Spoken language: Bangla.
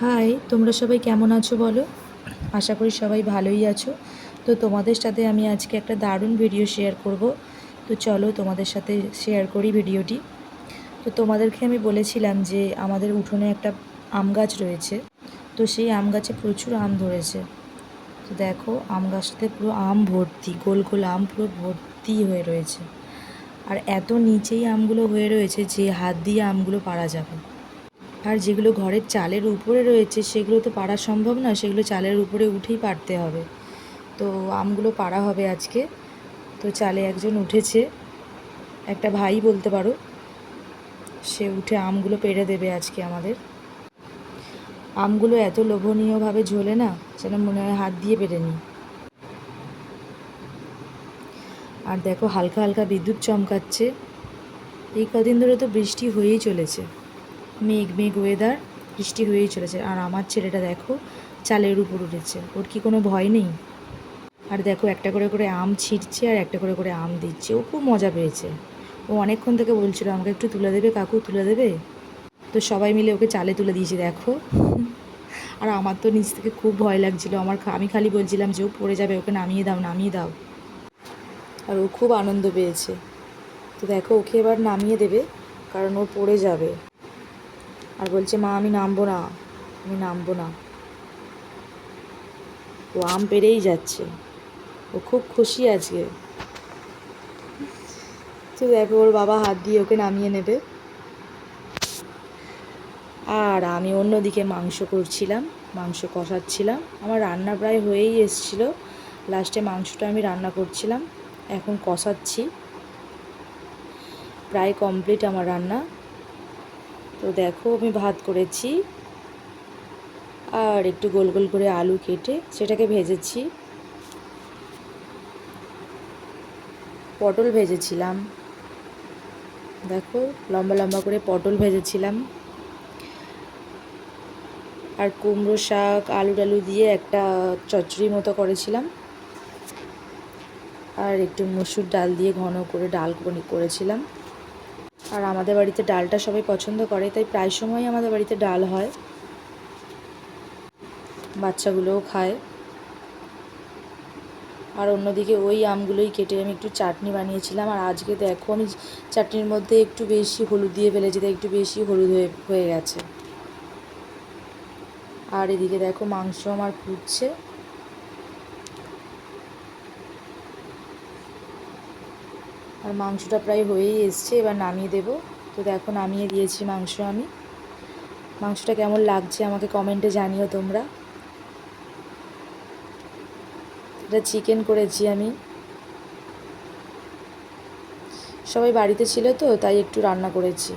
হাই, তোমরা সবাই কেমন আছো বলো? আশা করি সবাই ভালোই আছো। তো তোমাদের সাথে আমি আজকে একটা দারুণ ভিডিও শেয়ার করব। তো চলো তোমাদের সাথে শেয়ার করি ভিডিওটি তো তোমাদেরকে আমি বলেছিলাম যে আমাদের উঠোনে একটা আম গাছ রয়েছে। তো সেই আম গাছে প্রচুর আম ধরেছে। তো দেখো, আম গাছটাতে পুরো আম ভর্তি, গোল গোল আম পুরো ভর্তি হয়ে রয়েছে। আর এত নিচেই আমগুলো হয়ে রয়েছে যে হাত দিয়ে আমগুলো পারা যাবে। আর যেগুলো ঘরের চালের উপরে রয়েছে, সেগুলো তো পাড়া সম্ভব না সেগুলো চালের উপরে উঠেই পারতে হবে। তো আমগুলো পাড়া হবে আজকে। তো চালে একজন উঠেছে, একটা ভাই বলতে পারো, সে উঠে আমগুলো পেড়ে দেবে আজকে আমাদের। আমগুলো এত লোভনীয়ভাবে ঝোলে না, যেন মনে হয় হাত দিয়ে পেরে নিই। আর দেখো হালকা হালকা বিদ্যুৎ চমকাচ্ছে। এই কদিন ধরে তো বৃষ্টি হয়েই চলেছে। মেঘ মেঘ ওয়েদার বৃষ্টি হয়েই চলেছে। আর আমার ছেলেটা দেখো, চালের উপর উঠেছে। ওর কি কোনো ভয় নেই? আর দেখো, একটা করে করে আম ছিঁড়ছে আর একটা করে করে আম দিচ্ছে। ও খুব মজা পেয়েছে। ও অনেকক্ষণ থেকে বলছিল, আমাকে একটু তুলে দেবে, কাকু, তুলে দেবে? তো সবাই মিলে ওকে চালে তুলে দিয়েছি, দেখো। আর আমার তো নিচ থেকে খুব ভয় লাগছিল। আমার আমি খালি বলছিলাম যে, ও পড়ে যাবে, ওকে নামিয়ে দাও নামিয়ে দাও। আর ও খুব আনন্দ পেয়েছে। তো দেখো, ওকে এবার নামিয়ে দেবে, কারণ ও পড়ে যাবে। আর বলছে, মা, আমি নামবো না, আমি নামবো না। ও আম পেরেই যাচ্ছে। ও খুব খুশি আজকে। তো দেখো, ওর বাবা হাত দিয়ে ওকে নামিয়ে নেবে। আর আমি অন্যদিকে মাংস করছিলাম, মাংস কষাচ্ছিলাম। আমার রান্না প্রায় হয়েই এসছিল। লাস্টে মাংসটা আমি রান্না করছিলাম, এখন কষাচ্ছি। প্রায় কমপ্লিট আমার রান্না। তো দেখো আমি ভাত করেছি। আর একটু গোল গোল করে আলু কেটে সেটাকে ভেজেছি। পটল ভেজেছিলাম। দেখো লম্বা লম্বা করে পটল ভেজেছিলাম। আর কুমড়ো শাক, আলু টালু দিয়ে একটা চচ্চড়ি মতো করেছিলাম। আর একটু মসুর ডাল দিয়ে ঘন করে ডাল করেছিলাম। আর আমাদের বাড়িতে ডালটা সবাই পছন্দ করে, তাই প্রায় সময় আমাদের বাড়িতে ডাল হয়। বাচ্চাগুলোও খায়। আর অন্যদিকে ওই আমগুলোই কেটে আমি একটু চাটনি বানিয়েছিলাম, আর আজকে দেখো আমি চাটনির মধ্যে একটু বেশি হলুদ দিয়ে ফেলেছি, তাই একটু বেশি হলুদ হয়ে হয়ে গেছে। আর এদিকে দেখো মাংস আমার ফুটছে। আর মাংসটা প্রায় হয়েই এসছে, এবার নামিয়ে দেব। তো দেখো, নামিয়ে দিয়েছি মাংস আমি। মাংসটা কেমন লাগছে আমাকে কমেন্টে জানিও তোমরা। এটা চিকেন করেছি আমি। সবাই বাড়িতে ছিল তো, তাই একটু রান্না করেছি।